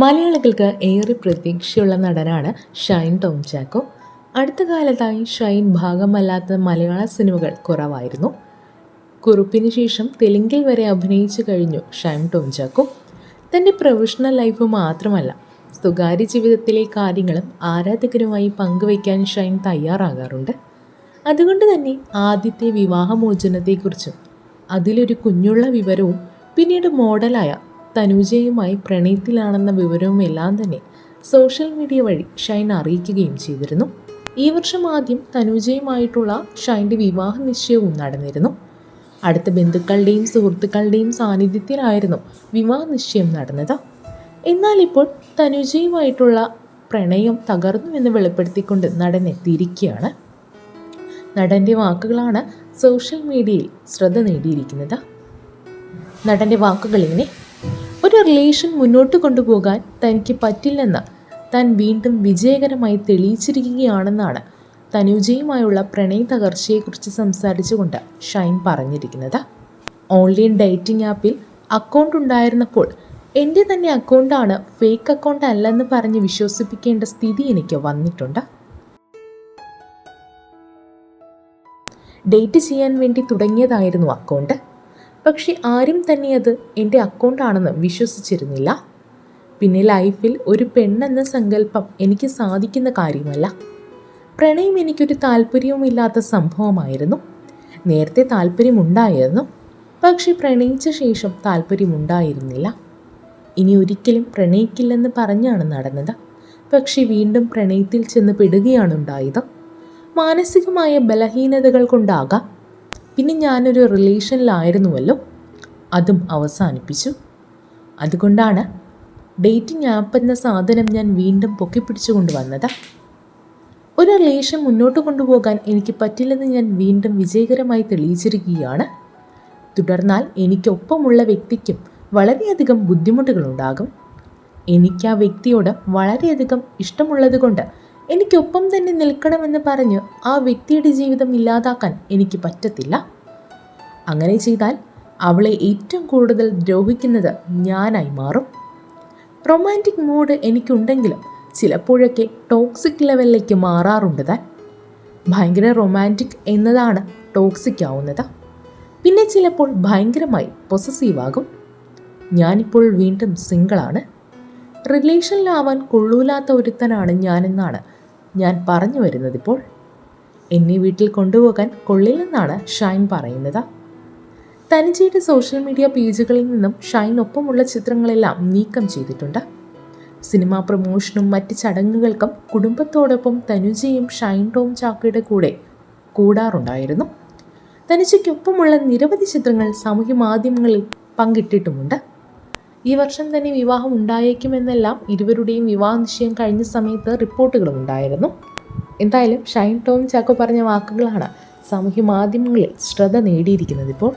മലയാളികൾക്ക് ഏറെ പ്രതീക്ഷയുള്ള നടനാണ് ഷൈൻ ടോം ചാക്കോ അടുത്ത കാലത്തായി ഷൈൻ ഭാഗമല്ലാത്ത മലയാള സിനിമകൾ കുറവായിരുന്നു. കുറുപ്പിന് ശേഷം തെലുങ്കിൽ വരെ അഭിനയിച്ചു കഴിഞ്ഞു ഷൈൻ ടോം ചാക്കോ തന്റെ പ്രൊഫഷണൽ ലൈഫ് മാത്രമല്ല സ്വകാര്യ ജീവിതത്തിലെ കാര്യങ്ങളും ആരാധകരുമായി പങ്കുവയ്ക്കാൻ ഷൈൻ തയ്യാറാകാറുണ്ട്. അതുകൊണ്ട് തന്നെ ആദ്യത്തെ വിവാഹമോചനത്തെക്കുറിച്ചും അതിലൊരു കുഞ്ഞുള്ള വിവരവും പിന്നീട് മോഡലായ തനുജയുമായി പ്രണയത്തിലാണെന്ന വിവരവും എല്ലാം തന്നെ സോഷ്യൽ മീഡിയ വഴി ഷൈൻ അറിയിക്കുകയും ചെയ്തിരുന്നു. ഈ വർഷം ആദ്യം തനുജയുമായിട്ടുള്ള ഷൈന്റെ വിവാഹ നിശ്ചയവും നടന്നിരുന്നു. അടുത്ത ബന്ധുക്കളുടെയും സുഹൃത്തുക്കളുടെയും സാന്നിധ്യത്തിലായിരുന്നു വിവാഹ നിശ്ചയം നടന്നത്. എന്നാൽ ഇപ്പോൾ തനുജയുമായിട്ടുള്ള പ്രണയം തകർന്നു എന്ന് വെളിപ്പെടുത്തിക്കൊണ്ട് നടൻ എത്തിയിരിക്കുകയാണ്. നടന്റെ വാക്കുകളാണ് സോഷ്യൽ മീഡിയയിൽ ശ്രദ്ധ നേടിയിരിക്കുന്നത്. നടന്റെ വാക്കുകൾ ഇങ്ങനെ ഒരു റിലേഷൻ മുന്നോട്ട് കൊണ്ടുപോകാൻ തനിക്ക് പറ്റില്ലെന്ന് താൻ വീണ്ടും വിജയകരമായി തെളിയിച്ചിരിക്കുകയാണെന്നാണ് തനുജയുമായുള്ള പ്രണയ തകർച്ചയെക്കുറിച്ച് സംസാരിച്ചുകൊണ്ട് ഷൈൻ പറഞ്ഞിരിക്കുന്നത്. ഓൺലൈൻ ഡേറ്റിംഗ് ആപ്പിൽ അക്കൗണ്ട് ഉണ്ടായിരുന്നപ്പോൾ എന്റെ തന്നെ അക്കൗണ്ടാണ് ഫേക്ക് അക്കൗണ്ട് അല്ലെന്ന് പറഞ്ഞ് വിശ്വസിപ്പിക്കേണ്ട സ്ഥിതി എനിക്ക് വന്നിട്ടുണ്ട്. ഡേറ്റ് ചെയ്യാൻ വേണ്ടി തുടങ്ങിയതായിരുന്നു അക്കൗണ്ട് പക്ഷെ ആരും തന്നെ അത് എന്റെ അക്കൗണ്ടാണെന്ന് വിശ്വസിച്ചിരുന്നില്ല. പിന്നെ ലൈഫിൽ ഒരു പെണ്ണെന്ന സങ്കല്പം എനിക്ക് സാധിക്കുന്ന കാര്യമല്ല. പ്രണയം എനിക്കൊരു താല്പര്യവുമില്ലാത്ത സംഭവമായിരുന്നു. നേരത്തെ താല്പര്യമുണ്ടായിരുന്നു. പക്ഷെ പ്രണയിച്ച ശേഷം താല്പര്യമുണ്ടായിരുന്നില്ല. ഇനി ഒരിക്കലും പ്രണയിക്കില്ലെന്ന് പറഞ്ഞാണ് നടന്നത്. പക്ഷെ വീണ്ടും പ്രണയത്തിൽ ചെന്ന് പെടുകയാണുണ്ടായത് മാനസികമായ ബലഹീനതകൾ കൊണ്ടാകാം. പിന്നെ ഞാനൊരു റിലേഷനിലായിരുന്നുവല്ലോ. അതും അവസാനിപ്പിച്ചു. അതുകൊണ്ടാണ് ഡേറ്റിംഗ് ആപ്പ് എന്ന സാധനം ഞാൻ വീണ്ടും പൊക്കിപ്പിടിച്ചു കൊണ്ടുവന്നത് ഒരു റിലേഷൻ മുന്നോട്ട് കൊണ്ടുപോകാൻ എനിക്ക് പറ്റില്ലെന്ന് ഞാൻ വീണ്ടും വിജയകരമായി തെളിയിച്ചിരിക്കുകയാണ്. തുടർന്നാൽ എനിക്കൊപ്പമുള്ള വ്യക്തിക്കും വളരെയധികം ബുദ്ധിമുട്ടുകളുണ്ടാകും. എനിക്ക് ആ വ്യക്തിയോട് വളരെയധികം ഇഷ്ടമുള്ളത് കൊണ്ട് എനിക്കൊപ്പം തന്നെ നിൽക്കണമെന്ന് പറഞ്ഞ് ആ വ്യക്തിയുടെ ജീവിതം ഇല്ലാതാക്കാൻ എനിക്ക് പറ്റത്തില്ല. അങ്ങനെ ചെയ്താൽ അവളെ ഏറ്റവും കൂടുതൽ ദ്രോഹിക്കുന്നത് ഞാനായി മാറും. റൊമാന്റിക് മൂഡ് എനിക്കുണ്ടെങ്കിലും ചിലപ്പോഴൊക്കെ ടോക്സിക് ലെവലിലേക്ക് മാറാറുണ്ട് താൻ. ഭയങ്കര റൊമാന്റിക് എന്നതാണ് ടോക്സിക് ആവുന്നത് പിന്നെ ചിലപ്പോൾ ഭയങ്കരമായി പൊസസീവ് ആകും. ഞാനിപ്പോൾ വീണ്ടും സിംഗിളാണ് റിലേഷനിലാവാൻ കൊള്ളൂലാത്ത ഒരുത്തനാണ് ഞാനെന്നാണ് ഞാൻ പറഞ്ഞു വരുന്നതിപ്പോൾ എന്നെ വീട്ടിൽ കൊണ്ടുപോകാൻ കൊള്ളില്ലെന്നാണ് ഷൈൻ പറയുന്നത്. തനിജയുടെ സോഷ്യൽ മീഡിയ പേജുകളിൽ നിന്നും ഷൈൻ ഒപ്പമുള്ള ചിത്രങ്ങളെല്ലാം നീക്കം ചെയ്തിട്ടുണ്ട്. സിനിമാ പ്രമോഷനും മറ്റ് ചടങ്ങുകൾക്കും കുടുംബത്തോടൊപ്പം തനുജയും ഷൈൻ ടോം ചാക്കയുടെ കൂടെ കൂടാറുണ്ടായിരുന്നു. തനുജയ്ക്കൊപ്പമുള്ള നിരവധി ചിത്രങ്ങൾ സാമൂഹ്യ മാധ്യമങ്ങളിൽ പങ്കിട്ടിട്ടുമുണ്ട്. ഈ വർഷം തന്നെ വിവാഹം ഉണ്ടായേക്കുമെന്നെല്ലാം ഇരുവരുടെയും വിവാഹ നിശ്ചയം കഴിഞ്ഞ സമയത്ത് റിപ്പോർട്ടുകളും ഉണ്ടായിരുന്നു. എന്തായാലും ഷൈൻ ടോം ചാക്കോ പറഞ്ഞ വാക്കുകളാണ് സാമൂഹ്യ മാധ്യമങ്ങളിൽ ശ്രദ്ധ നേടിയിരിക്കുന്നത് ഇപ്പോൾ.